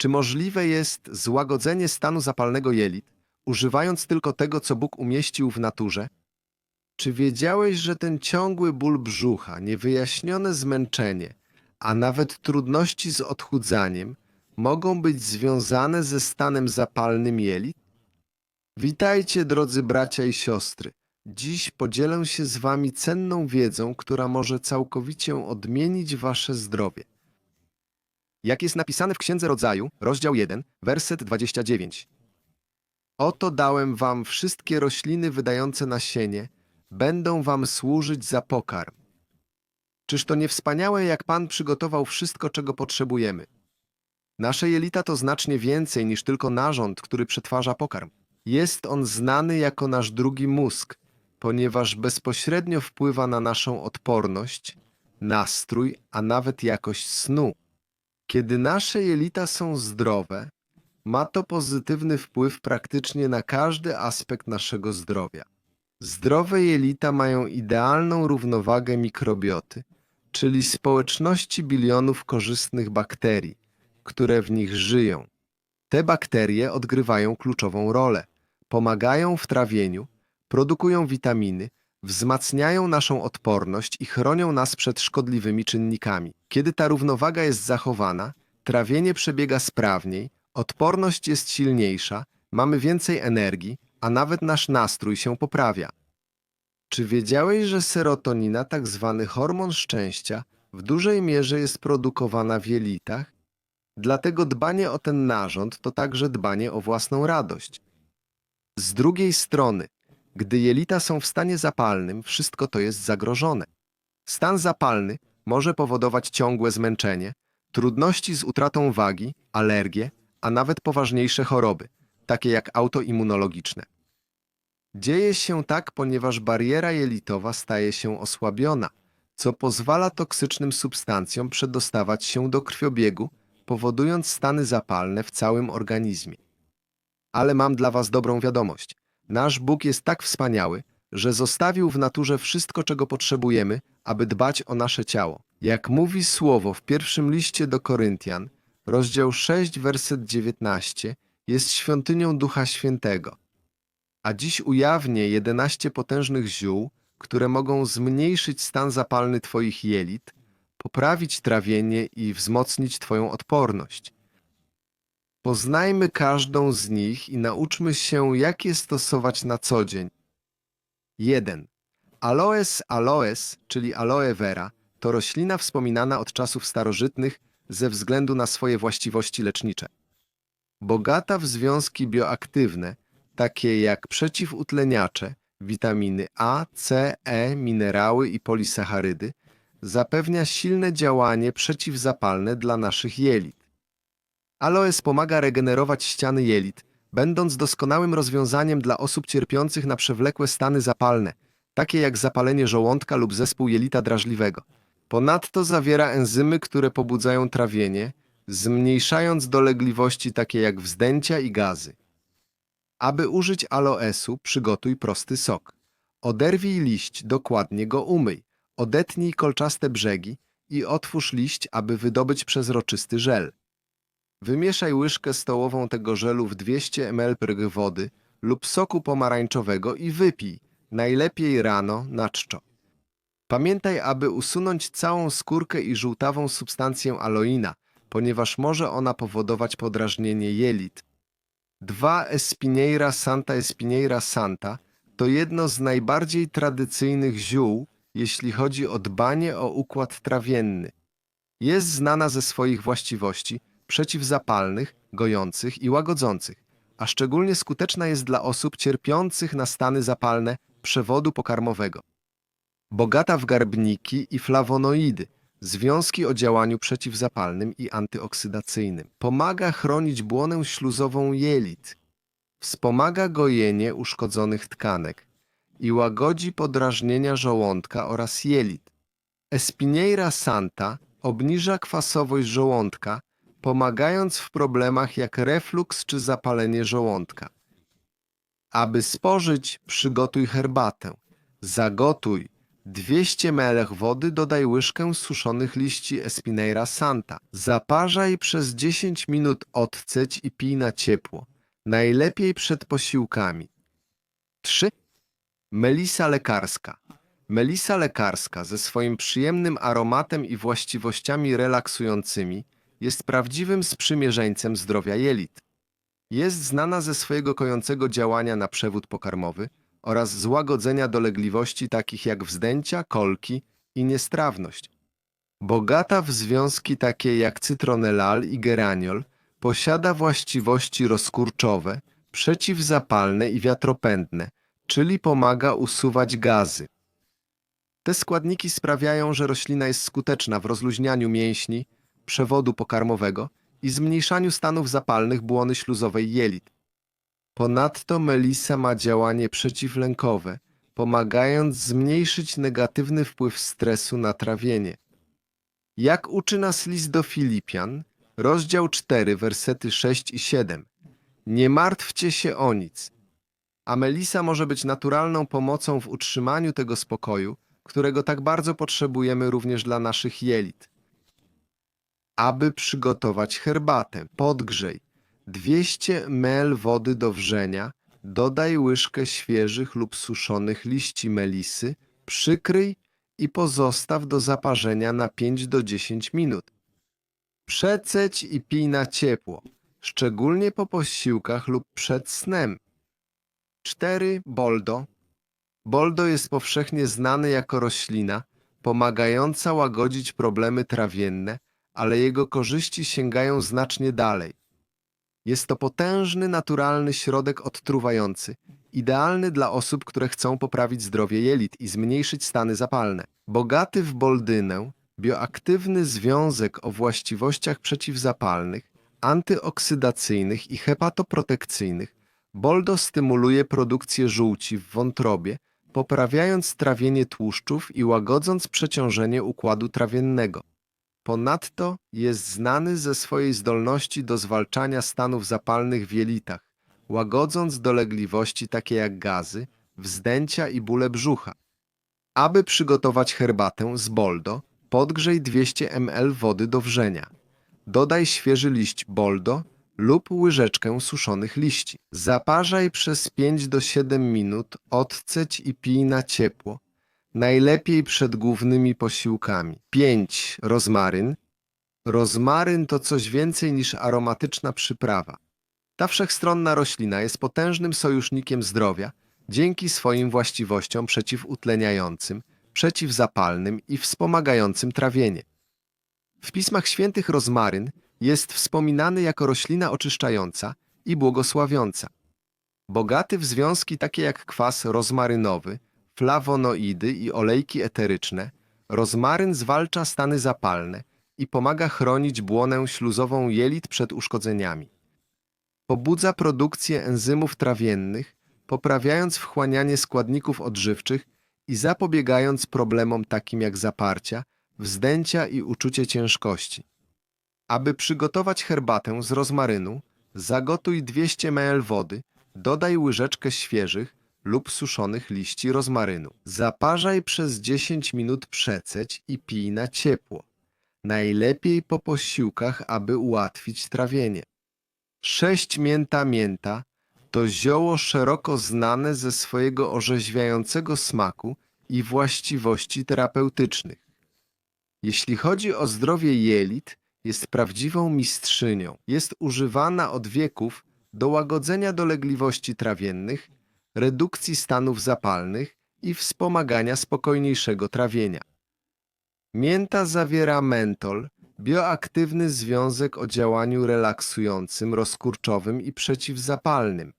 Czy możliwe jest złagodzenie stanu zapalnego jelit, używając tylko tego, co Bóg umieścił w naturze? Czy wiedziałeś, że ten ciągły ból brzucha, niewyjaśnione zmęczenie, a nawet trudności z odchudzaniem mogą być związane ze stanem zapalnym jelit? Witajcie, drodzy bracia i siostry. Dziś podzielę się z wami cenną wiedzą, która może całkowicie odmienić wasze zdrowie. Jak jest napisane w Księdze Rodzaju, rozdział 1, werset 29. Oto dałem wam wszystkie rośliny wydające nasienie, będą wam służyć za pokarm. Czyż to nie wspaniałe, jak Pan przygotował wszystko, czego potrzebujemy? Nasze jelita to znacznie więcej niż tylko narząd, który przetwarza pokarm. Jest on znany jako nasz drugi mózg, ponieważ bezpośrednio wpływa na naszą odporność, nastrój, a nawet jakość snu. Kiedy nasze jelita są zdrowe, ma to pozytywny wpływ praktycznie na każdy aspekt naszego zdrowia. Zdrowe jelita mają idealną równowagę mikrobioty, czyli społeczności bilionów korzystnych bakterii, które w nich żyją. Te bakterie odgrywają kluczową rolę. Pomagają w trawieniu, produkują witaminy, wzmacniają naszą odporność i chronią nas przed szkodliwymi czynnikami. Kiedy ta równowaga jest zachowana, trawienie przebiega sprawniej, odporność jest silniejsza, mamy więcej energii, a nawet nasz nastrój się poprawia. Czy wiedziałeś, że serotonina, tak zwany hormon szczęścia, w dużej mierze jest produkowana w jelitach? Dlatego dbanie o ten narząd to także dbanie o własną radość. Z drugiej strony, gdy jelita są w stanie zapalnym, wszystko to jest zagrożone. Stan zapalny może powodować ciągłe zmęczenie, trudności z utratą wagi, alergie, a nawet poważniejsze choroby, takie jak autoimmunologiczne. Dzieje się tak, ponieważ bariera jelitowa staje się osłabiona, co pozwala toksycznym substancjom przedostawać się do krwiobiegu, powodując stany zapalne w całym organizmie. Ale mam dla Was dobrą wiadomość. Nasz Bóg jest tak wspaniały, że zostawił w naturze wszystko, czego potrzebujemy, aby dbać o nasze ciało. Jak mówi słowo w pierwszym liście do Koryntian, rozdział 6, werset 19, jest świątynią Ducha Świętego. A dziś ujawnię 11 potężnych ziół, które mogą zmniejszyć stan zapalny Twoich jelit, poprawić trawienie i wzmocnić Twoją odporność. Poznajmy każdą z nich i nauczmy się, jak je stosować na co dzień. 1. Aloes aloes, czyli aloe vera, to roślina wspominana od czasów starożytnych ze względu na swoje właściwości lecznicze. Bogata w związki bioaktywne, takie jak przeciwutleniacze, witaminy A, C, E, minerały i polisacharydy, zapewnia silne działanie przeciwzapalne dla naszych jelit. Aloes pomaga regenerować ściany jelit, będąc doskonałym rozwiązaniem dla osób cierpiących na przewlekłe stany zapalne, takie jak zapalenie żołądka lub zespół jelita drażliwego. Ponadto zawiera enzymy, które pobudzają trawienie, zmniejszając dolegliwości takie jak wzdęcia i gazy. Aby użyć aloesu, przygotuj prosty sok. Oderwij liść, dokładnie go umyj. Odetnij kolczaste brzegi i otwórz liść, aby wydobyć przezroczysty żel. Wymieszaj łyżkę stołową tego żelu w 200 ml wody lub soku pomarańczowego i wypij, najlepiej rano na czczo. Pamiętaj, aby usunąć całą skórkę i żółtawą substancję aloina, ponieważ może ona powodować podrażnienie jelit. 2 Espinieira Santa Espinieira Santa to jedno z najbardziej tradycyjnych ziół, jeśli chodzi o dbanie o układ trawienny. Jest znana ze swoich właściwości przeciwzapalnych, gojących i łagodzących, a szczególnie skuteczna jest dla osób cierpiących na stany zapalne przewodu pokarmowego. Bogata w garbniki i flawonoidy, związki o działaniu przeciwzapalnym i antyoksydacyjnym. Pomaga chronić błonę śluzową jelit. Wspomaga gojenie uszkodzonych tkanek i łagodzi podrażnienia żołądka oraz jelit. Espinieira santa obniża kwasowość żołądka, pomagając w problemach jak refluks czy zapalenie żołądka. Aby spożyć, przygotuj herbatę. Zagotuj, 200 ml wody dodaj łyżkę suszonych liści Espineira santa. Zaparzaj przez 10 minut odceć i pij na ciepło. Najlepiej przed posiłkami. 3. Melisa lekarska. Melisa lekarska ze swoim przyjemnym aromatem i właściwościami relaksującymi jest prawdziwym sprzymierzeńcem zdrowia jelit. Jest znana ze swojego kojącego działania na przewód pokarmowy oraz złagodzenia dolegliwości takich jak wzdęcia, kolki i niestrawność. Bogata w związki takie jak cytronelal i geraniol, posiada właściwości rozkurczowe, przeciwzapalne i wiatropędne, czyli pomaga usuwać gazy. Te składniki sprawiają, że roślina jest skuteczna w rozluźnianiu mięśni, przewodu pokarmowego i zmniejszaniu stanów zapalnych błony śluzowej jelit. Ponadto melisa ma działanie przeciwlękowe, pomagając zmniejszyć negatywny wpływ stresu na trawienie. Jak uczy nas list do Filipian, rozdział 4, wersety 6 i 7. Nie martwcie się o nic. A melisa może być naturalną pomocą w utrzymaniu tego spokoju, którego tak bardzo potrzebujemy również dla naszych jelit. Aby przygotować herbatę, podgrzej 200 ml wody do wrzenia, dodaj łyżkę świeżych lub suszonych liści melisy, przykryj i pozostaw do zaparzenia na 5 do 10 minut. Przeceć i pij na ciepło, szczególnie po posiłkach lub przed snem. 4. Boldo. Boldo jest powszechnie znany jako roślina, pomagająca łagodzić problemy trawienne, ale jego korzyści sięgają znacznie dalej. Jest to potężny, naturalny środek odtruwający, idealny dla osób, które chcą poprawić zdrowie jelit i zmniejszyć stany zapalne. Bogaty w boldynę, bioaktywny związek o właściwościach przeciwzapalnych, antyoksydacyjnych i hepatoprotekcyjnych, Boldo stymuluje produkcję żółci w wątrobie, poprawiając trawienie tłuszczów i łagodząc przeciążenie układu trawiennego. Ponadto jest znany ze swojej zdolności do zwalczania stanów zapalnych w jelitach, łagodząc dolegliwości takie jak gazy, wzdęcia i bóle brzucha. Aby przygotować herbatę z boldo, podgrzej 200 ml wody do wrzenia. Dodaj świeży liść boldo lub łyżeczkę suszonych liści. Zaparzaj przez 5 do 7 minut, odceć i pij na ciepło. Najlepiej przed głównymi posiłkami. 5. Rozmaryn. Rozmaryn to coś więcej niż aromatyczna przyprawa. Ta wszechstronna roślina jest potężnym sojusznikiem zdrowia dzięki swoim właściwościom przeciwutleniającym, przeciwzapalnym i wspomagającym trawienie. W Pismach Świętych rozmaryn jest wspominany jako roślina oczyszczająca i błogosławiąca. Bogaty w związki takie jak kwas rozmarynowy, flawonoidy i olejki eteryczne, rozmaryn zwalcza stany zapalne i pomaga chronić błonę śluzową jelit przed uszkodzeniami. Pobudza produkcję enzymów trawiennych, poprawiając wchłanianie składników odżywczych i zapobiegając problemom takim jak zaparcia, wzdęcia i uczucie ciężkości. Aby przygotować herbatę z rozmarynu, zagotuj 200 ml wody, dodaj łyżeczkę świeżych lub suszonych liści rozmarynu. Zaparzaj przez 10 minut przeceć i pij na ciepło. Najlepiej po posiłkach, aby ułatwić trawienie. 6 mięta mięta to zioło szeroko znane ze swojego orzeźwiającego smaku i właściwości terapeutycznych. Jeśli chodzi o zdrowie jelit, jest prawdziwą mistrzynią. Jest używana od wieków do łagodzenia dolegliwości trawiennych, redukcji stanów zapalnych i wspomagania spokojniejszego trawienia. Mięta zawiera mentol, bioaktywny związek o działaniu relaksującym, rozkurczowym i przeciwzapalnym.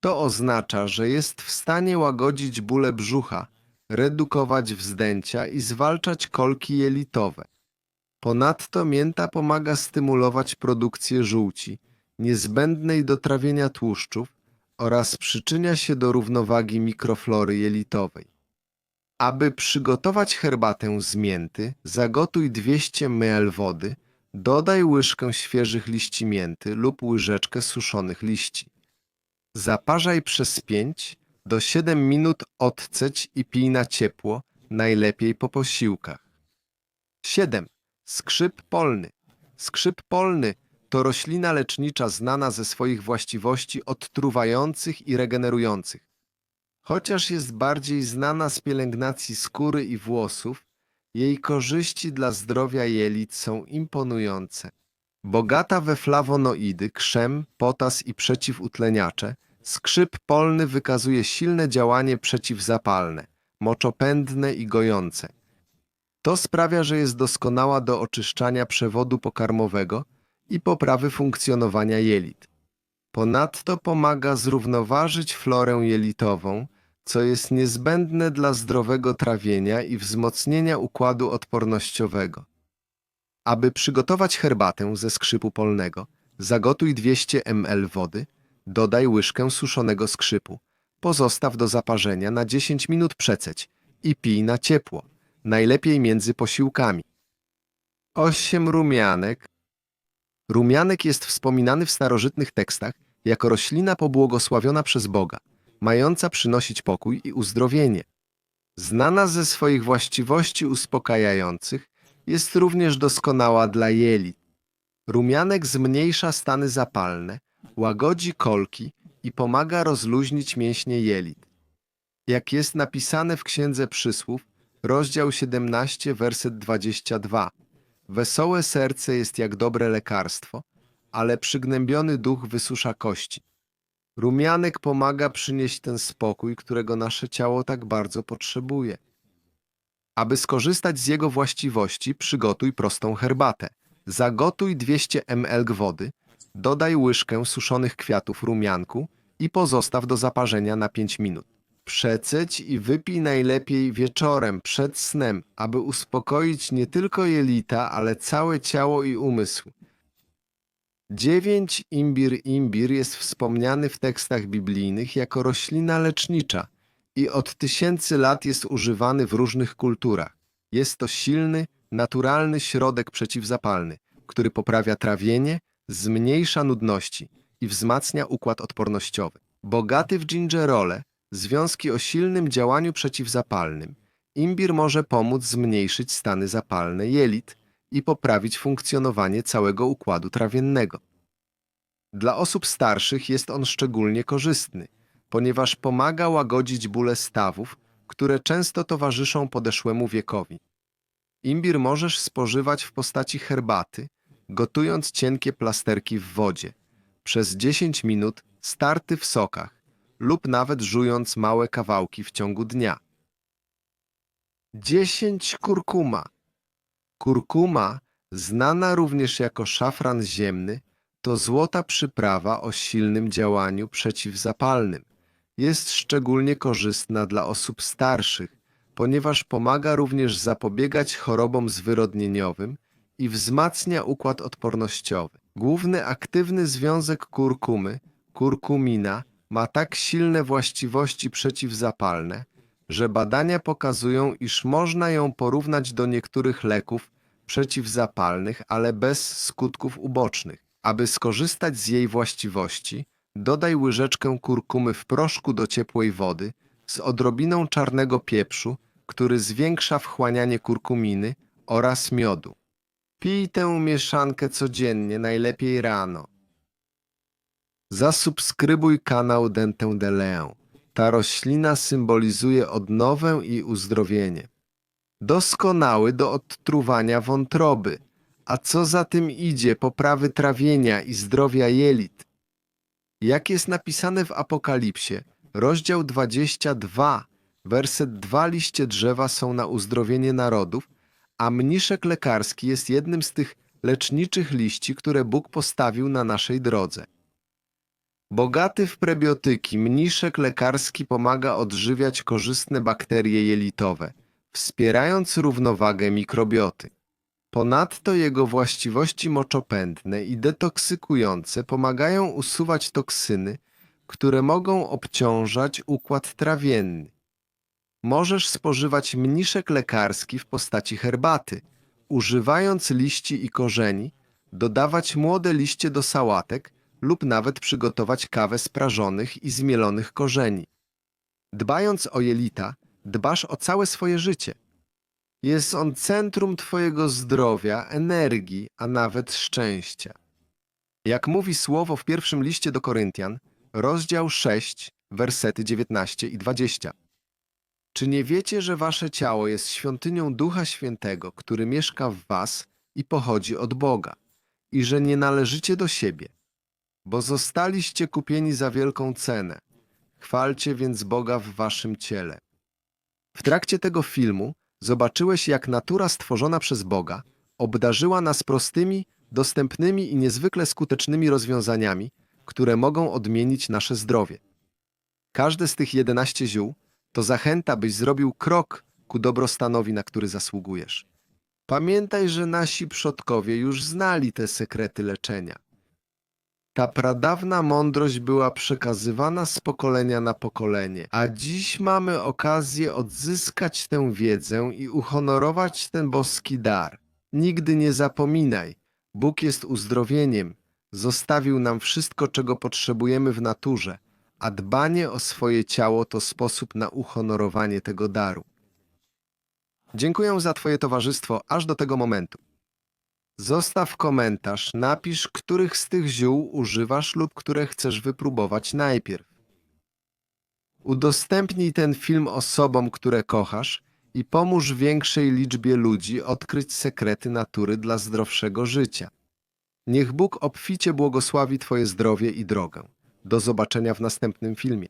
To oznacza, że jest w stanie łagodzić bóle brzucha, redukować wzdęcia i zwalczać kolki jelitowe. Ponadto mięta pomaga stymulować produkcję żółci, niezbędnej do trawienia tłuszczów oraz przyczynia się do równowagi mikroflory jelitowej. Aby przygotować herbatę z mięty, zagotuj 200 ml wody, dodaj łyżkę świeżych liści mięty lub łyżeczkę suszonych liści. Zaparzaj przez 5 do 7 minut odceć i pij na ciepło, najlepiej po posiłkach. 7. Skrzyp polny. Skrzyp polny to roślina lecznicza znana ze swoich właściwości odtruwających i regenerujących. Chociaż jest bardziej znana z pielęgnacji skóry i włosów, jej korzyści dla zdrowia jelit są imponujące. Bogata we flawonoidy, krzem, potas i przeciwutleniacze, skrzyp polny wykazuje silne działanie przeciwzapalne, moczopędne i gojące. To sprawia, że jest doskonała do oczyszczania przewodu pokarmowego i poprawy funkcjonowania jelit. Ponadto pomaga zrównoważyć florę jelitową, co jest niezbędne dla zdrowego trawienia i wzmocnienia układu odpornościowego. Aby przygotować herbatę ze skrzypu polnego, zagotuj 200 ml wody, dodaj łyżkę suszonego skrzypu, pozostaw do zaparzenia na 10 minut przeceć i pij na ciepło, najlepiej między posiłkami. 8 rumianek. Rumianek jest wspominany w starożytnych tekstach jako roślina pobłogosławiona przez Boga, mająca przynosić pokój i uzdrowienie. Znana ze swoich właściwości uspokajających, jest również doskonała dla jelit. Rumianek zmniejsza stany zapalne, łagodzi kolki i pomaga rozluźnić mięśnie jelit. Jak jest napisane w Księdze Przysłów, rozdział 17, werset 22. Wesołe serce jest jak dobre lekarstwo, ale przygnębiony duch wysusza kości. Rumianek pomaga przynieść ten spokój, którego nasze ciało tak bardzo potrzebuje. Aby skorzystać z jego właściwości, przygotuj prostą herbatę. Zagotuj 200 ml wody, dodaj łyżkę suszonych kwiatów rumianku i pozostaw do zaparzenia na 5 minut. Przeceć i wypij najlepiej wieczorem, przed snem, aby uspokoić nie tylko jelita, ale całe ciało i umysł. 9. Imbir imbir jest wspomniany w tekstach biblijnych jako roślina lecznicza i od tysięcy lat jest używany w różnych kulturach. Jest to silny, naturalny środek przeciwzapalny, który poprawia trawienie, zmniejsza nudności i wzmacnia układ odpornościowy. Bogaty w gingerole, związki o silnym działaniu przeciwzapalnym, imbir może pomóc zmniejszyć stany zapalne jelit i poprawić funkcjonowanie całego układu trawiennego. Dla osób starszych jest on szczególnie korzystny, ponieważ pomaga łagodzić bóle stawów, które często towarzyszą podeszłemu wiekowi. Imbir możesz spożywać w postaci herbaty, gotując cienkie plasterki w wodzie, przez 10 minut starty w sokach lub nawet żując małe kawałki w ciągu dnia. 10 kurkuma. Kurkuma, znana również jako szafran ziemny, to złota przyprawa o silnym działaniu przeciwzapalnym. Jest szczególnie korzystna dla osób starszych, ponieważ pomaga również zapobiegać chorobom zwyrodnieniowym i wzmacnia układ odpornościowy. Główny aktywny związek kurkumy, kurkumina, ma tak silne właściwości przeciwzapalne, że badania pokazują, iż można ją porównać do niektórych leków przeciwzapalnych, ale bez skutków ubocznych. Aby skorzystać z jej właściwości, dodaj łyżeczkę kurkumy w proszku do ciepłej wody z odrobiną czarnego pieprzu, który zwiększa wchłanianie kurkuminy oraz miodu. Pij tę mieszankę codziennie, najlepiej rano. Zasubskrybuj kanał Dentę de Leon. Ta roślina symbolizuje odnowę i uzdrowienie. Doskonały do odtruwania wątroby, a co za tym idzie poprawy trawienia i zdrowia jelit. Jak jest napisane w Apokalipsie, rozdział 22, werset 2 liście drzewa są na uzdrowienie narodów, a mniszek lekarski jest jednym z tych leczniczych liści, które Bóg postawił na naszej drodze. Bogaty w prebiotyki, mniszek lekarski pomaga odżywiać korzystne bakterie jelitowe, wspierając równowagę mikrobioty. Ponadto jego właściwości moczopędne i detoksykujące pomagają usuwać toksyny, które mogą obciążać układ trawienny. Możesz spożywać mniszek lekarski w postaci herbaty, używając liści i korzeni, dodawać młode liście do sałatek lub nawet przygotować kawę z prażonych i zmielonych korzeni. Dbając o jelita, dbasz o całe swoje życie. Jest on centrum Twojego zdrowia, energii, a nawet szczęścia. Jak mówi słowo w pierwszym liście do Koryntian, rozdział 6, wersety 19 i 20. Czy nie wiecie, że wasze ciało jest świątynią Ducha Świętego, który mieszka w was i pochodzi od Boga, i że nie należycie do siebie, bo zostaliście kupieni za wielką cenę. Chwalcie więc Boga w waszym ciele. W trakcie tego filmu zobaczyłeś, jak natura stworzona przez Boga obdarzyła nas prostymi, dostępnymi i niezwykle skutecznymi rozwiązaniami, które mogą odmienić nasze zdrowie. Każde z tych 11 ziół to zachęta, byś zrobił krok ku dobrostanowi, na który zasługujesz. Pamiętaj, że nasi przodkowie już znali te sekrety leczenia. Ta pradawna mądrość była przekazywana z pokolenia na pokolenie, a dziś mamy okazję odzyskać tę wiedzę i uhonorować ten boski dar. Nigdy nie zapominaj, Bóg jest uzdrowieniem, zostawił nam wszystko, czego potrzebujemy w naturze, a dbanie o swoje ciało to sposób na uhonorowanie tego daru. Dziękuję za Twoje towarzystwo aż do tego momentu. Zostaw komentarz, napisz, których z tych ziół używasz lub które chcesz wypróbować najpierw. Udostępnij ten film osobom, które kochasz i pomóż większej liczbie ludzi odkryć sekrety natury dla zdrowszego życia. Niech Bóg obficie błogosławi Twoje zdrowie i drogę. Do zobaczenia w następnym filmie.